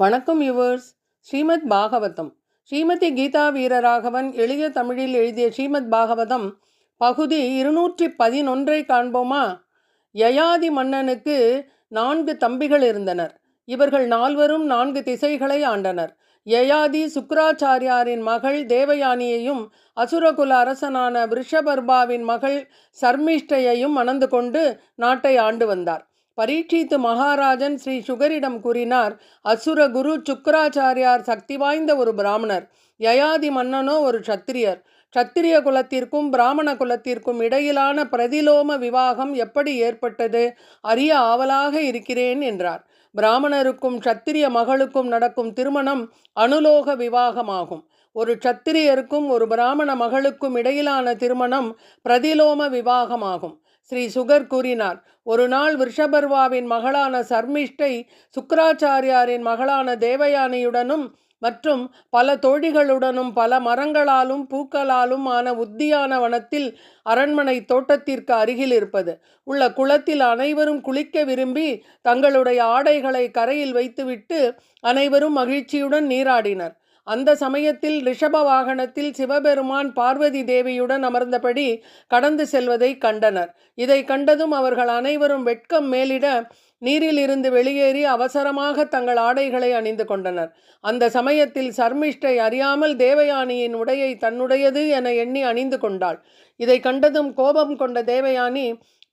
வணக்கம் யுவர்ஸ் ஸ்ரீமத் பாகவதம். ஸ்ரீமதி கீதா வீரராகவன் எளிய தமிழில் எழுதிய ஸ்ரீமத் பாகவதம் பகுதி இருநூற்றி பதினொன்றை காண்போமா? யயாதி மன்னனுக்கு நான்கு தம்பிகள் இருந்தனர். இவர்கள் நால்வரும் நான்கு திசைகளை ஆண்டனர். யயாதி சுக்ராச்சாரியாரின் மகள் தேவயானியையும் அசுரகுல அரசனான விருஷபர்பாவின் மகள் சர்மிஷ்டையையும் மணந்து கொண்டு நாட்டை ஆண்டு வந்தார். பரீட்சித்து மகாராஜன் ஸ்ரீ சுகரிடம் கூறினார் அசுர குரு சுக்கராச்சாரியார் சக்தி வாய்ந்த ஒரு பிராமணர். யயாதி மன்னனோ ஒரு சத்திரியர் சத்திரிய குலத்திற்கும் பிராமண குலத்திற்கும் இடையிலான பிரதிலோம விவாகம் எப்படி ஏற்பட்டது? அறிய ஆவலாக இருக்கிறேன் என்றார். பிராமணருக்கும் சத்திரிய மகளுக்கும் நடக்கும் திருமணம் அனுலோக விவாகமாகும். ஒரு சத்திரியருக்கும் ஒரு பிராமண மகளுக்கும் இடையிலான திருமணம் பிரதிலோம விவாகமாகும். ஸ்ரீ சுகர் கூறினார். ஒரு நாள் விஷபர்வாவின் மகளான சர்மிஷ்டை சுக்கராச்சாரியாரின் மகளான தேவயானியுடனும் மற்றும் பல தோழிகளுடனும் பல மரங்களாலும் பூக்களாலும் ஆன உத்தியான வனத்தில் அரண்மனை தோட்டத்திற்கு அருகில் இருப்பது. உள்ள குளத்தில் அனைவரும் குளிக்க விரும்பி தங்களுடைய ஆடைகளை கரையில் வைத்துவிட்டு அனைவரும் மகிழ்ச்சியுடன் நீராடினர். அந்த சமயத்தில் ரிஷப வாகனத்தில் சிவபெருமான் பார்வதி தேவியுடன் அமர்ந்தபடி கடந்து செல்வதை கண்டனர். இதை கண்டதும் அவர்கள் அனைவரும் வெட்கம் மேலிட நீரில் இருந்து வெளியேறி அவசரமாக தங்கள் ஆடைகளை அணிந்து கொண்டனர். அந்த சமயத்தில் சர்மிஷ்டை அறியாமல் தேவயானியின் உடையை தன்னுடையது என எண்ணி அணிந்து கொண்டாள். இதை கண்டதும் கோபம் கொண்ட தேவயானி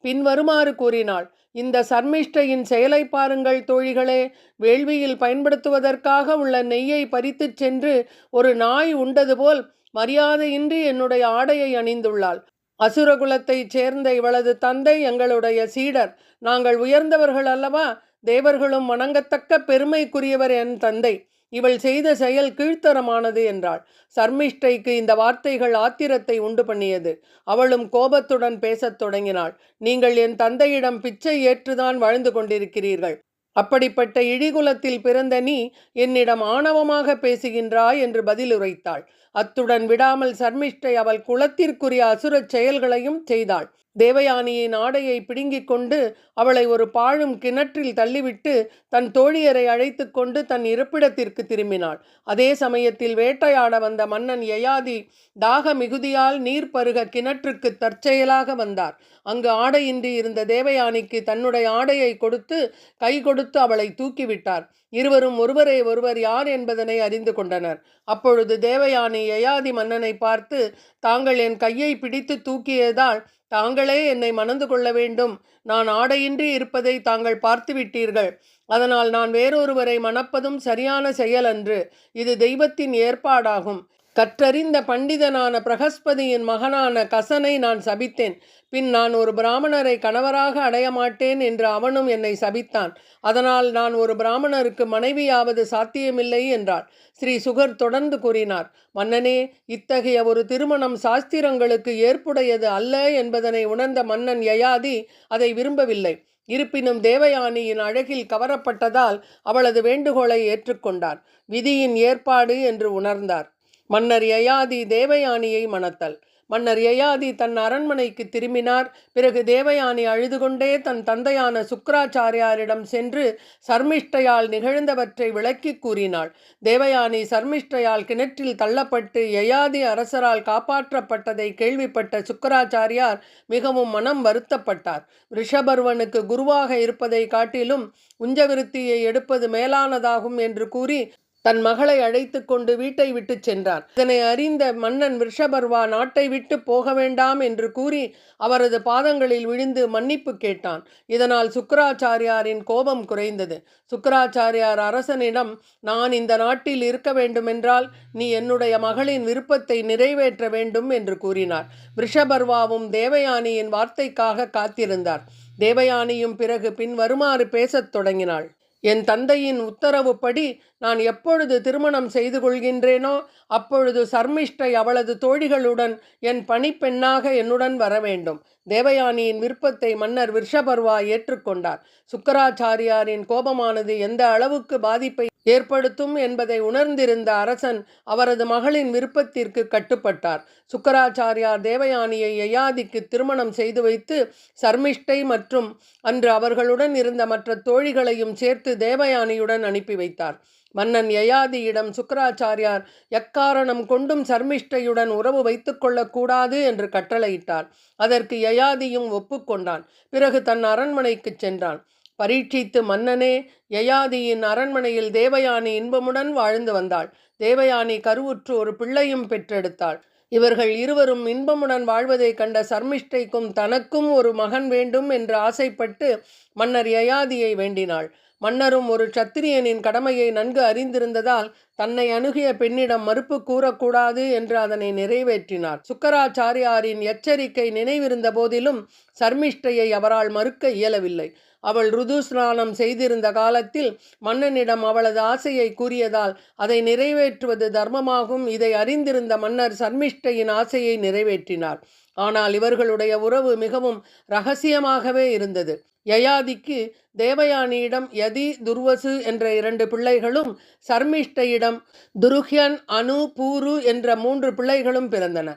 பின்வருமாறு கூறினாள் இந்த சர்மிஷ்டையின் செயலை பாருங்கள் தோழிகளே. வேள்வியில் பயன்படுத்துவதற்காக உள்ள நெய்யை பறித்துச் சென்று ஒரு நாய் உண்டது போல் மரியாதையின்றி என்னுடைய ஆடையை அணிந்துள்ளாள். அசுரகுலத்தைச் சேர்ந்த இவளது தந்தை எங்களுடைய சீடர். நாங்கள் உயர்ந்தவர்கள் அல்லவா? தேவர்களும் வணங்கத்தக்க பெருமைக்குரியவர் என் தந்தை. இவள் செய்த செயல் கீழ்த்தரமானது என்றாள். சர்மிஷ்டைக்கு இந்த வார்த்தைகள் ஆத்திரத்தை உண்டு பண்ணியது. அவளும் கோபத்துடன் பேசத் தொடங்கினாள். நீங்கள் என் தந்தையிடம் பிச்சை ஏற்றுதான் வாழ்ந்து கொண்டிருக்கிறீர்கள். அப்படிப்பட்ட இழிகுலத்தில் பிறந்த நீ என்னிடம் ஆணவமாக பேசுகின்றாய் என்று பதிலுரைத்தாள் அத்துடன் விடாமல் சர்மிஷ்டை அவள் குலத்திற்குரிய அசுரச் செயல்களையும் செய்தாள். தேவயானியின் ஆடையை பிடுங்கிக் கொண்டு அவளை ஒரு பாழும் கிணற்றில் தள்ளிவிட்டு தன் தோழியரை அழைத்து கொண்டு தன் இருப்பிடத்திற்கு திரும்பினாள். அதே சமயத்தில் வேட்டையாட வந்த மன்னன் யயாதி தாக மிகுதியால் நீர் பருக கிணற்றுக்கு தற்செயலாக வந்தார். அங்கு ஆடையின்றி இருந்த தேவயானிக்கு தன்னுடைய ஆடையை கொடுத்து கை கொடுத்து அவளை தூக்கிவிட்டார். இருவரும் ஒருவரை ஒருவர் யார் என்பதனை அறிந்து கொண்டனர். அப்பொழுது தேவயானி யயாதி மன்னனை பார்த்து தாங்கள் என் கையை பிடித்து தூக்கியதால் தாங்களே என்னை மணந்து கொள்ள வேண்டும். நான் ஆடையின்றி இருப்பதை தாங்கள் பார்த்துவிட்டீர்கள். அதனால் நான் வேறொருவரை மணப்பதும் சரியான செயல் அன்று இது தெய்வத்தின் ஏற்பாடாகும். கற்றறிந்த பண்டிதனான பிரகஸ்பதியின் மகனான கசனை நான் சபித்தேன். பின் நான் ஒரு பிராமணரை கணவராக அடைய மாட்டேன் என்று அவனும் என்னை சபித்தான். அதனால் நான் ஒரு பிராமணருக்கு மனைவியாவது சாத்தியமில்லை என்றார். ஸ்ரீ சுகர் தொடர்ந்து கூறினார். மன்னனே இத்தகைய ஒரு திருமணம் சாஸ்திரங்களுக்கு ஏற்புடையது அல்ல என்பதனை உணர்ந்த மன்னன் யயாதி அதை விரும்பவில்லை. இருப்பினும் தேவயானியின் அழகில் கவரப்பட்டதால் அவளது வேண்டுகோளை ஏற்றுக்கொண்டார். விதியின் ஏற்பாடு என்று உணர்ந்தார். மன்னர் யயாதி தேவயானியை மணத்தல். மன்னர் யயாதி தன் அரண்மனைக்கு திரும்பினார். பிறகு தேவயானி அழுது கொண்டே தன் தந்தையான சுக்கராச்சாரியாரிடம் சென்று சர்மிஷ்டையால் நிகழ்ந்தவற்றை விளக்கி கூறினாள். தேவயானி சர்மிஷ்டையால் கிணற்றில் தள்ளப்பட்டு யயாதி அரசரால் காப்பாற்றப்பட்டதை கேள்விப்பட்ட சுக்கராச்சாரியார் மிகவும் மனம் வருத்தப்பட்டார். ரிஷபர்வனுக்கு குருவாக இருப்பதை காட்டிலும் உஞ்சவிருத்தியை எடுப்பது மேலானதாகும் என்று கூறி தன் மகளை அழைத்து கொண்டு வீட்டை விட்டு சென்றார் இதனை அறிந்த மன்னன் விஷபர்வா நாட்டை விட்டு போக வேண்டாம் என்று கூறி அவரது பாதங்களில் விழுந்து மன்னிப்பு கேட்டான். இதனால் சுக்கராச்சாரியாரின் கோபம் குறைந்தது. சுக்கராச்சாரியார் அரசனிடம் நான் இந்த நாட்டில் இருக்க வேண்டுமென்றால் நீ என்னுடைய மகளின் விருப்பத்தை நிறைவேற்ற வேண்டும் என்று கூறினார். விஷபர்வாவும் தேவயானியின் வார்த்தைக்காக காத்திருந்தார். தேவயானியும் பிறகு பின் வருமாறு பேசத் தொடங்கினாள். என் தந்தையின் உத்தரவுப்படி நான் எப்பொழுது திருமணம் செய்து கொள்கின்றேனோ அப்பொழுது சர்மிஷ்டை அவளது தோழிகளுடன் என் பணிப்பெண்ணாக என்னுடன் வர வேண்டும் தேவயானியின் விருப்பத்தை மன்னர் விர்ஷபர்வா ஏற்றுக்கொண்டார். சுக்கராச்சாரியாரின் கோபமானது எந்த அளவுக்கு பாதிப்பை ஏற்படுத்தும் என்பதை உணர்ந்திருந்த அரசன் அவரது மகளின் விருப்பத்திற்கு கட்டுப்பட்டார். சுக்கராச்சாரியார் தேவயானியை யயாதிக்கு திருமணம் செய்து வைத்து சர்மிஷ்டை மற்றும் அன்று அவர்களுடன் இருந்த மற்ற தோழிகளையும் சேர்த்து தேவயானியுடன் அனுப்பி வைத்தார். மன்னன் யயாதியிடம் சுக்கராச்சாரியார் எக்காரணம் கொண்டும் சர்மிஷ்டையுடன் உறவு வைத்துக்கொள்ளக்கூடாது என்று கட்டளையிட்டார். அதற்கு யயாதியும் ஒப்புக்கொண்டான் பிறகு தன் அரண்மனைக்கு சென்றான். பரீட்சித்து மன்னனே யயாதியின் அரண்மனையில் தேவயானி இன்பமுடன் வாழ்ந்து வந்தாள். தேவயானி கருவுற்று ஒரு பிள்ளையும் பெற்றெடுத்தாள். இவர்கள் இருவரும் இன்பமுடன் வாழ்வதை கண்ட சர்மிஷ்டைக்கும் தனக்கும் ஒரு மகன் வேண்டும் என்று ஆசைப்பட்டு மன்னர் யயாதியை வேண்டினாள். மன்னரும் ஒரு சத்திரியனின் கடமையை நன்கு அறிந்திருந்ததால் தன்னை அணுகிய பெண்ணிடம் மறுப்பு கூறக்கூடாது என்று அதனை நிறைவேற்றினார். சுக்கராச்சாரியாரின் எச்சரிக்கை நினைவிருந்த போதிலும் சர்மிஷ்டையை அவரால் மறுக்க இயலவில்லை. அவள் ருது ஸ்நானம் செய்திருந்த காலத்தில் மன்னனிடம் அவளது ஆசையை கூறியதால் அதை நிறைவேற்றுவது தர்மமாகும். இதை அறிந்திருந்த மன்னர் சர்மிஷ்டையின் ஆசையை நிறைவேற்றினார். ஆனால் இவர்களுடைய உறவு மிகவும் ரகசியமாகவே இருந்தது. யயாதிக்கு தேவயானியிடம் யதி துர்வசு என்ற இரண்டு பிள்ளைகளும் சர்மிஷ்டையிடம் துருஹ்யன் அனு பூரு என்ற மூன்று பிள்ளைகளும் பிறந்தன.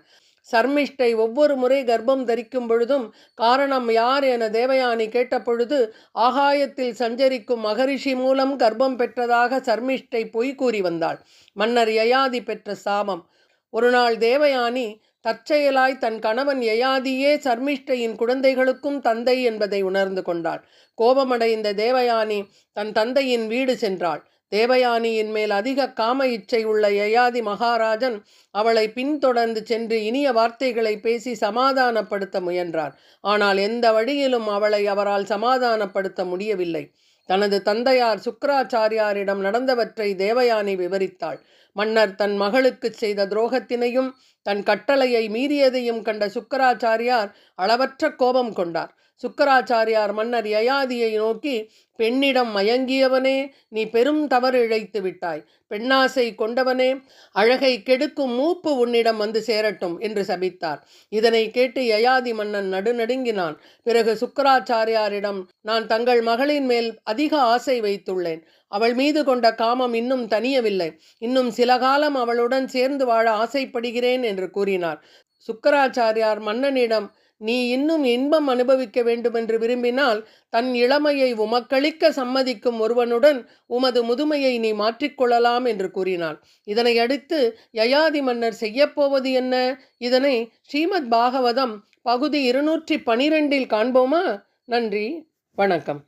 சர்மிஷ்டை ஒவ்வொரு முறை கர்ப்பம் தரிக்கும் பொழுதும் காரணம் யார் என தேவயானி கேட்டபொழுது ஆகாயத்தில் சஞ்சரிக்கும் மகரிஷி மூலம் கர்ப்பம் பெற்றதாக சர்மிஷ்டை பொய் கூறி வந்தாள். மன்னர் யயாதி பெற்ற சாமம் ஒருநாள் தேவயானி தற்செயலாய் தன் கணவன் யயாதியே சர்மிஷ்டையின் குழந்தைகளுக்கும் தந்தை என்பதை உணர்ந்து கொண்டாள். கோபமடைந்த தேவயானி தன் தந்தையின் வீடு சென்றாள். தேவயானியின் மேல் அதிக காம இச்சை உள்ள யயாதி மகாராஜன் அவளை பின்தொடர்ந்து சென்று இனிய வார்த்தைகளை பேசி சமாதானப்படுத்த முயன்றார். ஆனால் எந்த வழியிலும் அவளை அவரால் சமாதானப்படுத்த முடியவில்லை. தனது தந்தையார் சுக்கராச்சாரியாரிடம் நடந்தவற்றை தேவயானி விவரித்தாள். மன்னர் தன் மகளுக்கு செய்த துரோகத்தினையும் தன் கட்டளையை மீறியதையும் கண்ட சுக்கராச்சாரியார் அளவற்ற கோபம் கொண்டார். சுக்கராச்சாரியார் மன்னர் யயாதியை நோக்கி பெண்ணிடம் மயங்கியவனே நீ பெரும் தவறு இழைத்து விட்டாய். பெண்ணாசை கொண்டவனே அழகை கெடுக்கும் மூப்பு உன்னிடம் வந்து சேரட்டும் என்று சபித்தார். இதனை கேட்டு யயாதி மன்னன் நடுநடுங்கினான். பிறகு சுக்கராச்சாரியாரிடம் நான் தங்கள் மகளின் மேல் அதிக ஆசை வைத்துள்ளேன். அவள் மீது கொண்ட காமம் இன்னும் தனியவில்லை இன்னும் சில காலம் அவளுடன் சேர்ந்து வாழ ஆசைப்படுகிறேன் என்று கூறினார். சுக்கராச்சாரியார் மன்னனிடம் நீ இன்னும் இன்பம் அனுபவிக்க வேண்டுமென்று விரும்பினால் தன் இளமையை உமக்களிக்க சம்மதிக்கும் ஒருவனுடன் உமது முதுமையை நீ மாற்றிக்கொள்ளலாம் என்று கூறினாள். இதனை அடுத்து யயாதி மன்னர் செய்யப்போவது என்ன? இதனை ஸ்ரீமத் பாகவதம் பகுதி இருநூற்றி பனிரெண்டில் காண்போமா? நன்றி வணக்கம்.